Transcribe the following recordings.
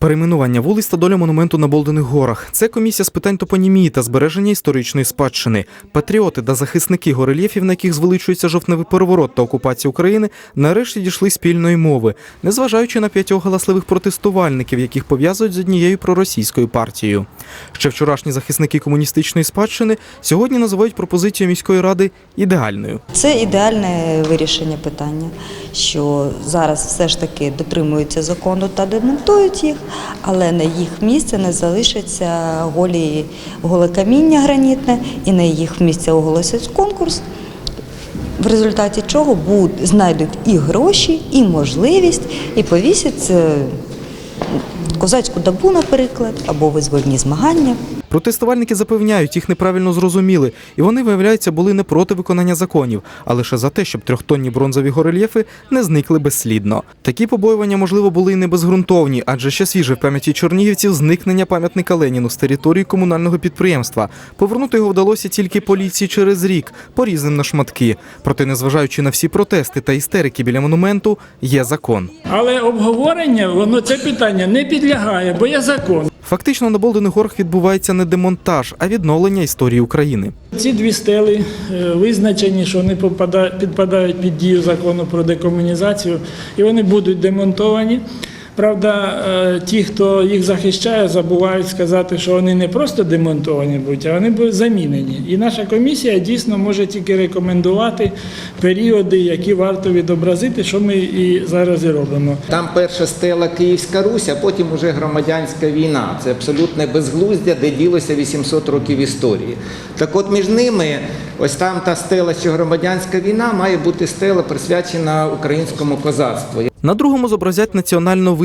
Перейменування вулиць та доля монументу на Болдених горах. Це комісія з питань топонімії та збереження історичної спадщини. Патріоти та захисники горельєфів, на яких звеличується жовтневий переворот та окупація України, нарешті дійшли спільної мови, незважаючи на п'ятьох галасливих протестувальників, яких пов'язують з однією проросійською партією. Ще вчорашні захисники комуністичної спадщини сьогодні називають пропозицію міської ради ідеальною. Це ідеальне вирішення питання, що зараз все ж таки дотримуються закону та демонтують їх, але на їх місце не залишиться голі голе каміння гранітне, і на їх місце оголосять конкурс. В результаті чого буд, знайдуть і гроші, і можливість, і повісять е, козацьку добу, наприклад, або визвольні змагання. Протестувальники запевняють, їх неправильно зрозуміли, і вони, виявляється, були не проти виконання законів, а лише за те, щоб трьохтонні бронзові горельєфи не зникли безслідно. Такі побоювання, можливо, були і не безґрунтовні, адже ще свіже в пам'яті чернігівців зникнення пам'ятника Леніну з території комунального підприємства. Повернути його вдалося тільки поліції через рік, порізним на шматки. Проте, незважаючи на всі протести та істерики біля монументу, є закон. Але обговорення воно це питання не підлягає, бо є закон. Фактично на Болдених горах відбувається не демонтаж, а відновлення історії України. Ці дві стели е, визначені, що вони підпадають під дію закону про декомунізацію, і вони будуть демонтовані. Правда, е, ті, хто їх захищає, забувають сказати, що вони не просто демонтовані будуть, а вони будуть замінені. І наша комісія дійсно може тільки рекомендувати періоди, які варто відобразити, що ми і зараз і робимо. Там перша стела Київська Русь, а потім уже громадянська війна. Це абсолютне безглуздя, де ділося 800 років історії. Так от між ними, ось там та стела, що громадянська війна, має бути стела присвячена українському козацтву. На другому зобразять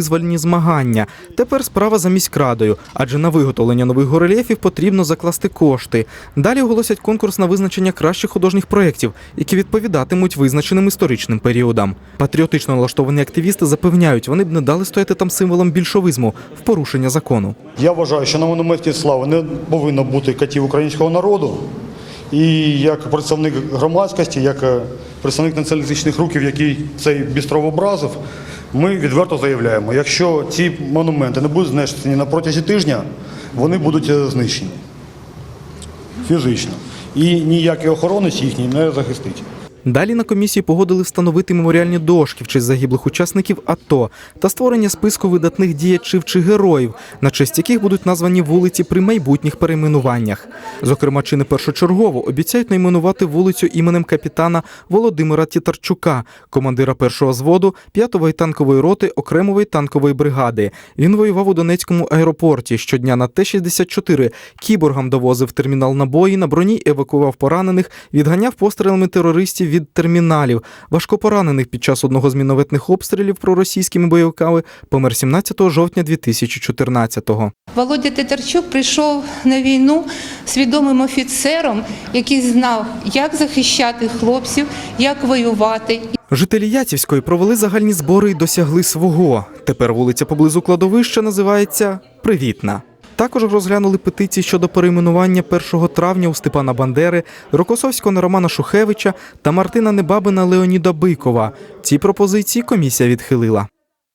національно-визвольні змагання. Тепер справа за міськрадою, адже на виготовлення нових горельєфів потрібно закласти кошти. Далі оголосять конкурс на визначення кращих художніх проєктів, які відповідатимуть визначеним історичним періодам. Патріотично налаштовані активісти запевняють, вони б не дали стояти там символом більшовизму в порушення закону. Я вважаю, що на монументі слави не повинно бути катів українського народу. І як представник громадськості, як е, представник націоналістичних рухів, який цей бістров образив, ми відверто заявляємо, якщо ці монументи не будуть знищені на протязі тижня, вони будуть е, знищені фізично. І ніякий охоронець їхній не захистить. Далі на комісії погодили встановити меморіальні дошки в честь загиблих учасників АТО та створення списку видатних діячів чи героїв, на честь яких будуть названі вулиці при майбутніх перейменуваннях. Зокрема, чи не першочергово обіцяють найменувати вулицю іменем капітана Володимира Тітарчука, командира першого зводу 5-ї танкової роти окремої танкової бригади. Він воював у Донецькому аеропорті. Щодня на Т-64 кіборгам довозив термінал набої, на броні евакуював поранених, відганяв пострілами терористів від терміналів. Важкопоранених під час одного з мінометних обстрілів проросійськими бойовиками помер 17 жовтня 2014-го. Володя Титарчук прийшов на війну свідомим офіцером, який знав, як захищати хлопців, як воювати. Жителі Яцівської провели загальні збори і досягли свого. Тепер вулиця поблизу кладовища називається Привітна. Також розглянули петиції щодо перейменування 1 травня у Степана Бандери, Рокосовського на Романа Шухевича та Мартина Небабина Леоніда Бикова. Ці пропозиції комісія відхилила.